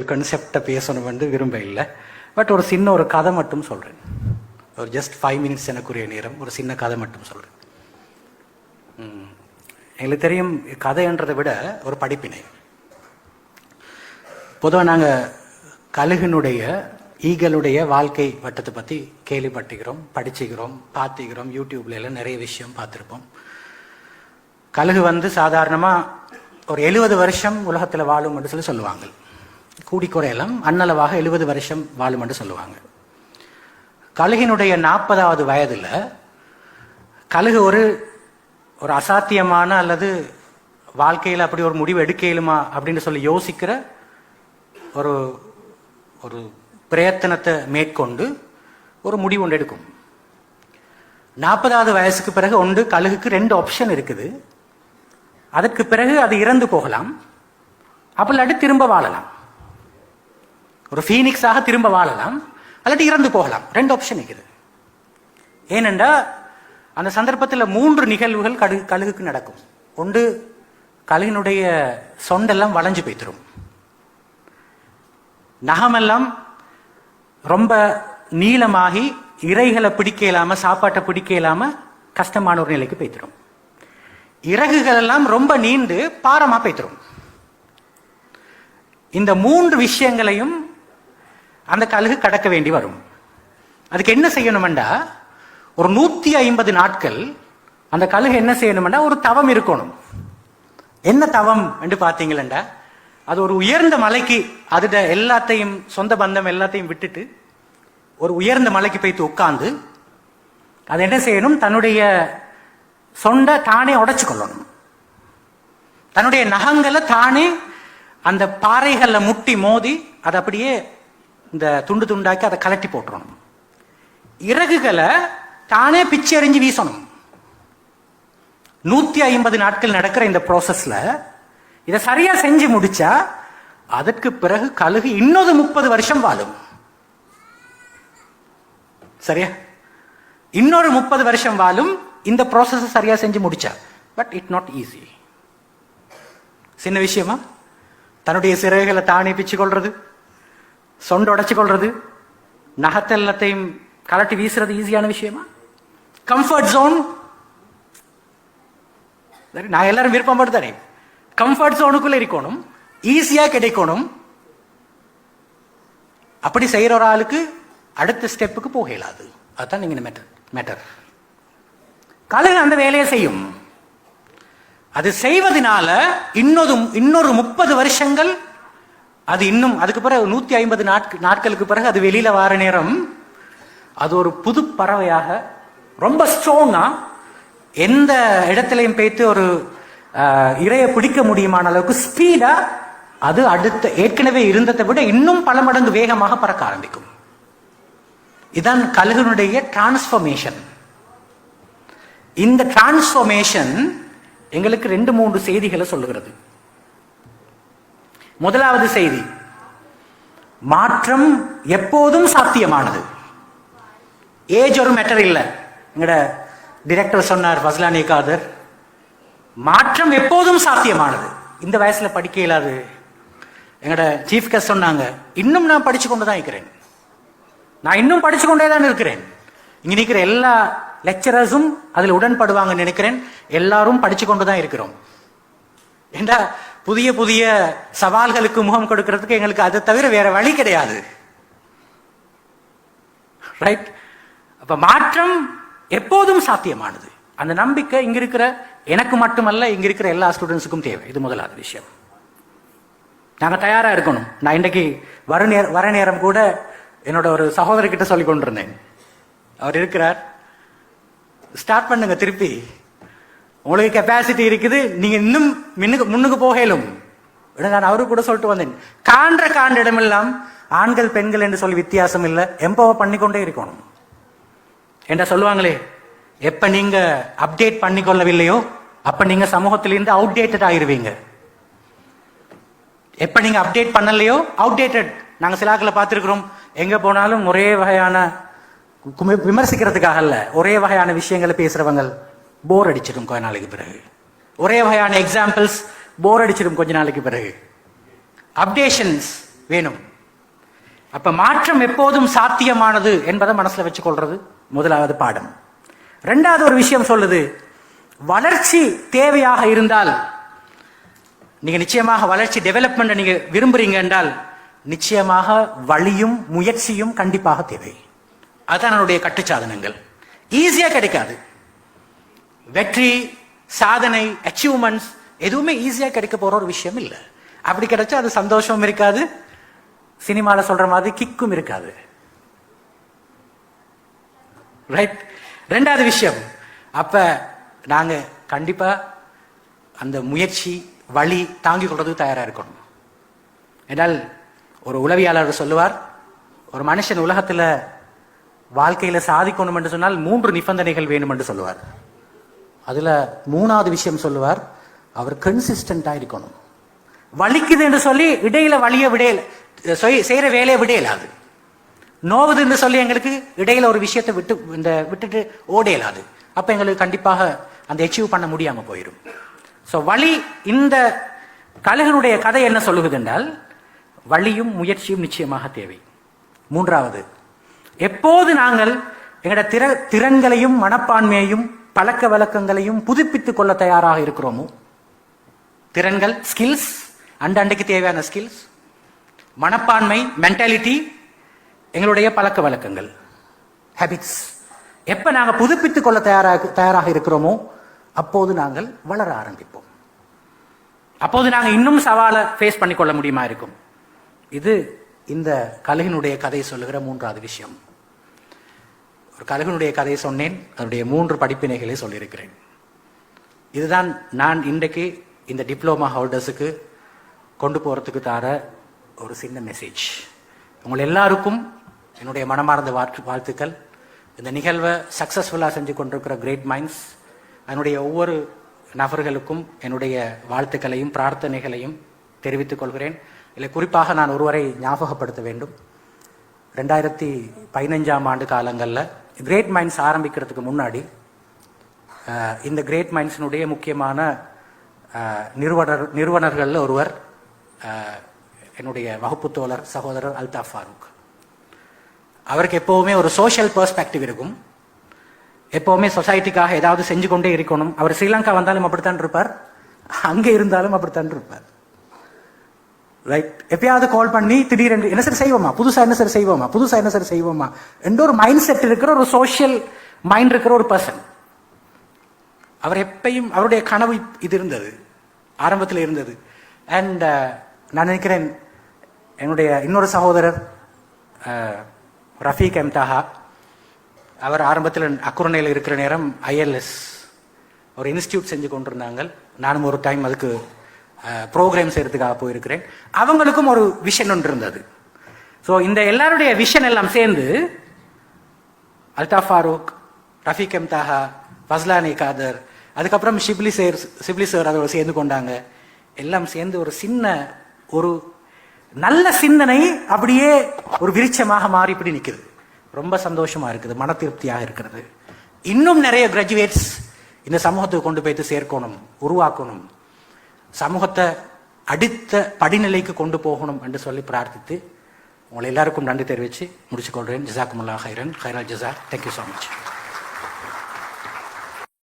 கன்செப்டை பேசணும் வந்து விரும்ப இல்லை பட் ஒரு சின்ன ஒரு கதை மட்டும் சொல்கிறேன் ஒரு ஜஸ்ட் ஃபைவ் மினிட்ஸ் எனக்குரிய நேரம். ஒரு சின்ன கதை மட்டும் சொல்கிறேன் எங்களுக்கு தெரியும் கதைன்றதை விட ஒரு படிப்பினை. பொதுவாக நாங்கள் கழுகினுடைய ஈகளுடைய வாழ்க்கை வட்டத்தை பற்றி கேள்விப்பட்டுக்கிறோம் படிச்சுக்கிறோம் பார்த்துக்கிறோம் யூடியூப்ல எல்லாம் நிறைய விஷயம் பார்த்துருப்போம். கழுகு வந்து சாதாரணமாக ஒரு எழுபது வருஷம் உலகத்தில் வாழும் அப்படின்னு சொல்லி சொல்லுவாங்க. கூடி குறையெல்லாம் அன்னளவாக எழுபது வருஷம் வாழும் என்று சொல்லுவாங்க. கழுகினுடைய நாற்பதாவது வயதில் கழுகு ஒரு ஒரு அசாத்தியமான அல்லது வாழ்க்கையில் அப்படி ஒரு முடிவு எடுக்க இயலுமா அப்படின்னு சொல்லி யோசிக்கிற ஒரு ஒரு பிரயத்தனத்தை மேற்கொண்டு ஒரு முடிவு ஒன்று எடுக்கும். நாற்பதாவது வயசுக்கு பிறகு ஒன்று கழுகுக்கு ரெண்டு ஆப்ஷன் இருக்குது. அதற்கு பிறகு அது இறந்து போகலாம். அப்படி திரும்ப வாழலாம். ஒரு ஃபீனிக்ஸாக திரும்ப வாழலாம் அல்லாட்டி இறந்து போகலாம். ரெண்டு ஆப்ஷன் இருக்குது. ஏனென்றா அந்த சந்தர்ப்பத்தில் மூன்று நிகழ்வுகள் கழு கழுகுக்கு நடக்கும். ஒன்று கழுகினுடைய சொண்டெல்லாம் வளைஞ்சு போய்த்திரும். நகமெல்லாம் ரொம்ப நீளமாகி இறைகளை பிடிக்க இல்லாம சாப்பாட்டை பிடிக்க இல்லாம கஷ்டமான ஒரு நிலைக்கு போய்த்திரும். இறகுகள் எல்லாம் ரொம்ப நீண்டு பாரமா போய்த்திரும். இந்த மூன்று விஷயங்களையும் அந்த கழுகு கடக்க வேண்டி வரும். அதுக்கு என்ன செய்யணுமெண்டா ஒரு நூத்தி ஐம்பது நாட்கள் அந்த கழுகு என்ன செய்யணுமெண்டா ஒரு தவம் இருக்கணும். என்ன தவம் என்று பார்த்தீங்களா அது ஒரு உயர்ந்த மலைக்கு அதுட எல்லாத்தையும் சொந்த பந்தம் எல்லாத்தையும் விட்டுட்டு ஒரு உயர்ந்த மலைக்கு போய்த்து உட்கார்ந்து அது என்ன செய்யணும் தன்னுடைய சொண்டை தானே உடைச்சு கொள்ளணும். தன்னுடைய நகங்களை தானே அந்த பாறைகளில் முட்டி மோதி அதை அப்படியே இந்த துண்டு துண்டாக்கி அதை கலட்டி போட்டுறணும். இறகுகளை தானே பிச்சு எறிஞ்சு வீசணும். நூத்தி ஐம்பது நாட்கள் நடக்கிற இந்த ப்ராசஸ்ல இதை சரியா செஞ்சு முடிச்சா அதற்கு பிறகு கழுகு இன்னொரு முப்பது வருஷம் வாழும். சரியா? இன்னொரு முப்பது வருஷம் வாழும் இந்த ப்ராசஸ் சரியா செஞ்சு முடிச்சா. பட் இட் நாட் ஈஸி சின்ன விஷயமா? தன்னுடைய சிறகுகளை தானே பிச்சு கொள்றது? சொண்டு உடைச்சு கொள்றது நகத்தெல்லத்தையும் கலட்டி வீசுறது ஈஸியான விஷயமா? கம்ஃபர்ட் ஜோன் நான் எல்லாரும் விருப்பம் தானே? கம்ஃபர்ட் ஜோனுக்குள்ள இருக்கணும். ஈஸியா கிடைக்கணும். அப்படி செய்யற ஒரு ஆளுக்கு அடுத்த ஸ்டெப்புக்கு போக இயலாது. அதுதான் நீங்க மேட்டர் மேட்டர் காலையில் அந்த வேலையை செய்யும். அது செய்வதனால இன்னொரு இன்னொரு முப்பது வருஷங்கள் அது இன்னும் அதுக்கு பிறகு நூத்தி ஐம்பது நாட்கள் நாட்களுக்கு பிறகு அது வெளியில வார நேரம். அது ஒரு புது பறவையாக ரொம்ப ஸ்ட்ராங்கா எந்த இடத்துலையும் பேத்து ஒரு இறையை பிடிக்க முடியுமான அளவுக்கு ஸ்பீடா அது அடுத்த ஏற்கனவே இருந்ததை விட இன்னும் பல மடங்கு வேகமாக பறக்க ஆரம்பிக்கும். இதான் கழுகனுடைய டிரான்ஸ்பர்மேஷன் இந்த டிரான்ஸ்பர்மேஷன் எங்களுக்கு ரெண்டு மூன்று செய்திகளை சொல்லுகிறது. முதலாவது செய்தி. மாற்றம் எப்போதும் சாத்தியமானது. ஏஜ் ஒரு மேட்டர் இல்லை. எங்கட டிரெக்டர் சொன்னார் ஃபஸ்லானி காதர். மாற்றம் எப்போதும் சாத்தியமானது. இந்த வயசுல படிக்க இயலாது. எங்கட சீஃப் கெஸ்ட் சொன்னாங்க இன்னும் நான் படிச்சு கொண்டு தான் இருக்கிறேன். நான் இன்னும் படிச்சு கொண்டே தான் இருக்கிறேன். இங்க நிற்கிற எல்லா லெக்சரர்ஸும் அதில் உடன்படுவாங்கன்னு நினைக்கிறேன். எல்லாரும் படிச்சு கொண்டு தான் இருக்கிறோம். ஏண்டா புதிய புதிய சவால்களுக்கு முகம் கொடுக்கறதுக்கு எங்களுக்கு அதை தவிர வேற வழி கிடையாது. ரைட் அப்ப மாற்றம் எப்போதும் சாத்தியமானது. அந்த நம்பிக்கை இங்க இருக்கிற எனக்கு மட்டுமல்ல இங்க இருக்கிற எல்லா ஸ்டூடெண்ட்ஸுக்கும் தேவை. இது முதலாவது விஷயம். நாங்கள் தயாரா இருக்கணும். நான் இன்றைக்கு வர நேரம் வர நேரம் கூட என்னோட ஒரு சகோதரிக்கிட்ட சொல்லி கொண்டிருந்தேன். அவர் இருக்கிறார். ஸ்டார்ட் பண்ணுங்க திருப்பி. உங்களுக்கு கெப்பாசிட்டி இருக்குது நீங்க இன்னும் முன்னுக்கு முன்னுக்கு போகலும். நான் அவரு கூட சொல்லிட்டு வந்தேன். காண்ற காண்ட இடமெல்லாம் ஆண்கள் பெண்கள் என்று சொல்லி வித்தியாசம் இல்லை. எம்பவர் பண்ணிக்கொண்டே இருக்கணும். என்ன சொல்லுவாங்களே? எப்ப நீங்க அப்டேட் பண்ணிக்கொள்ளவில்லையோ அப்ப நீங்க சமூகத்திலிருந்து அவுடேட்டட் ஆயிருவீங்க. எப்ப நீங்க அப்டேட் பண்ணலையோ அவுடேட்டட் நாங்க சிலாக்களை பார்த்துருக்கிறோம். எங்க போனாலும் ஒரே வகையான விமர்சிக்கிறதுக்காக அல்ல ஒரே வகையான விஷயங்களை பேசுறவங்க. போர் அடிச்சிடும் கொஞ்ச நாளைக்கு பிறகு. ஒரே வகையான எக்ஸாம்பிள்ஸ் போர் அடிச்சிடும் கொஞ்ச நாளைக்கு பிறகு. அப்டேஷன்ஸ் வேணும். அப்ப மாற்றம் எப்போதும் சாத்தியமானது என்பதை மனசுல வச்சுக்கொள்றது முதலாவது பாடம். ரெண்டாவது ஒரு விஷயம் சொல்லுது வளர்ச்சி தேவையாக இருந்தால் நீங்க நிச்சயமாக வளர்ச்சி டெவலப்மெண்ட் நீங்க விரும்புறீங்க என்றால் நிச்சயமாக வழியும் முயற்சியும் கண்டிப்பாக தேவை. அதுதான் என்னுடைய கட்டுச்சாதனங்கள். ஈஸியா கிடைக்காது. வெற்றி சாதனை அச்சீவ்மெண்ட்ஸ் எதுவுமே ஈஸியாக கிடைக்க போகிற ஒரு விஷயம் இல்லை. அப்படி கிடைச்சா அது சந்தோஷமும் இருக்காது. சினிமாவில் சொல்கிற மாதிரி கிக்கும் இருக்காது. ரைட் ரெண்டாவது விஷயம். அப்போ நாங்கள் கண்டிப்பாக அந்த முயற்சி வழி தாங்கிக் கொள்றதுக்கு தயாராக இருக்கணும். என்றால் ஒரு உளவியாளர் சொல்லுவார் ஒரு மனுஷன் உலகத்தில் வாழ்க்கையில் சாதிக்கணும் என்று சொன்னால் மூன்று நிபந்தனைகள் வேணும் என்று சொல்லுவார். அதுல மூணாவது விஷயம் சொல்லுவார் அவர் கன்சிஸ்டண்டா இருக்கணும். வலிக்குது என்று சொல்லி இடையில வழிய விடையில செய்யற வேலையை விடையலாது நோவுது என்று சொல்லி எங்களுக்கு இடையில ஒரு விஷயத்தை விட்டு இந்த விட்டுட்டு ஓடையலாது அப்போ அப்ப எங்களுக்கு கண்டிப்பாக அந்த அச்சீவ் பண்ண முடியாம போயிடும் ஸோ வழி இந்த கலைகளுடைய கதை என்ன சொல்லுவது என்றால் வழியும் முயற்சியும் நிச்சயமாக தேவை. மூன்றாவது எப்போது நாங்கள் எங்களோட திற திறன்களையும் மனப்பான்மையையும் பழக்க வழக்கங்களையும் புதுப்பித்துக் கொள்ள தயாராக இருக்கிறோமோ? திறன்கள் ஸ்கில்ஸ் அண்டண்டைக்கு தேவையான ஸ்கில்ஸ் மனப்பான்மை மென்டாலிட்டி எங்களுடைய பழக்க வழக்கங்கள் ஹேபிட்ஸ் எப்ப நாங்கள் புதுப்பித்துக் கொள்ள தயாராக தயாராக இருக்கிறோமோ அப்போது நாங்கள் வளர ஆரம்பிப்போம். அப்போது நாங்கள் இன்னும் சவாலை ஃபேஸ் பண்ணிக்கொள்ள முடியுமா இருக்கும்? இது இந்த கலையினுடைய கதை சொல்லுகிற மூன்றாவது விஷயம். ஒரு கழுகனுடைய கதையை சொன்னேன். அதனுடைய மூன்று படிப்பினைகளை சொல்லியிருக்கிறேன். இதுதான் நான் இன்றைக்கு இந்த டிப்ளமா ஹோல்டர்ஸுக்கு கொண்டு போகிறதுக்கு தார ஒரு சின்ன மெசேஜ் உங்கள் எல்லாருக்கும் என்னுடைய மனமார்ந்த வாழ்த்து வாழ்த்துக்கள். இந்த நிகழ்வை சக்ஸஸ்ஃபுல்லாக செஞ்சு கொண்டிருக்கிற கிரேட் மைண்ட்ஸ் அதனுடைய ஒவ்வொரு நபர்களுக்கும் என்னுடைய வாழ்த்துக்களையும் பிரார்த்தனைகளையும் தெரிவித்துக் கொள்கிறேன். இல்லை குறிப்பாக நான் ஒருவரை ஞாபகப்படுத்த வேண்டும். ரெண்டாயிரத்தி பதினஞ்சாம் ஆண்டு காலங்களில் கிரேட் மைண்ட்ஸ் ஆரம்பிக்கிறதுக்கு முன்னாடி இந்த கிரேட் மைண்ட்ஸினுடைய முக்கியமான நிறுவனர் நிறுவனர்களில் ஒருவர் என்னுடைய வகுப்பு தோழர் சகோதரர் அல்தாஃப் ஃபாரூக். அவருக்கு எப்போவுமே ஒரு சோஷியல் பெர்ஸ்பெக்டிவ் இருக்கும். எப்போவுமே சொசைட்டிக்காக ஏதாவது செஞ்சு கொண்டே இருக்கணும். அவர் ஸ்ரீலங்கா வந்தாலும் அப்படித்தான் இருப்பார். அங்கே இருந்தாலும் அப்படித்தான் இருப்பார். ரைட் எப்பயாவது கால் பண்ணி திடீரென்று என்ன சார் செய்வோமா? புதுசா என்ன சார் செய்வோமா? புதுசா என்ன சார் செய்வோமா? என்ற ஒரு மைண்ட் செட் இருக்கிற ஒரு சோஷியல் மைண்ட் இருக்கிற ஒரு பர்சன் அவர் எப்பயும் அவருடைய கனவு இது இருந்தது. ஆரம்பத்தில் இருந்தது. அண்ட் uh, நான் நினைக்கிறேன் என்னுடைய இன்னொரு சகோதரர் uh, ரஃபீக் எம்தாஹா அவர் ஆரம்பத்தில் அக்குரணையில் இருக்கிற நேரம் ஐஎல்எஸ் ஒரு இன்ஸ்டியூட் செஞ்சு கொண்டிருந்தாங்க. நானும் ஒரு டைம் அதுக்கு ப்ரோக்ராம் செய்யறதுக்காக போயிருக்கிறேன். அவங்களுக்கும் ஒரு விஷன் ஒன்று இருந்தது. ஸோ இந்த எல்லாருடைய விஷன் எல்லாம் சேர்ந்து அல்டா ஃபாரூக் ரஃபீக் எம்தாஹா ஃபஸ்லானி காதர் அதுக்கப்புறம் ஷிப்லி சேர் ஷிப்லி சார் அதோட சேர்ந்து கொண்டாங்க. எல்லாம் சேர்ந்து ஒரு சின்ன ஒரு நல்ல சிந்தனை அப்படியே ஒரு விருச்சமாக மாறி இப்படி நிக்குது. ரொம்ப சந்தோஷமா இருக்குது மன திருப்தியாக இருக்கிறது. இன்னும் நிறைய கிராஜுவேட்ஸ் இந்த சமூகத்துக்கு கொண்டு போய்த்து சேர்க்கணும் உருவாக்கணும். சமூகத்தை அடுத்த படிநிலைக்கு கொண்டு போகணும் என்று சொல்லி பிரார்த்தித்து உங்களை எல்லாருக்கும் நன்றி தெரிவித்து முடிச்சுக்கொள்கிறேன். ஜிசாக்குமுல்லா ஹைரன் ஹைரல் ஜிசா தேங்க்யூ ஸோ மச்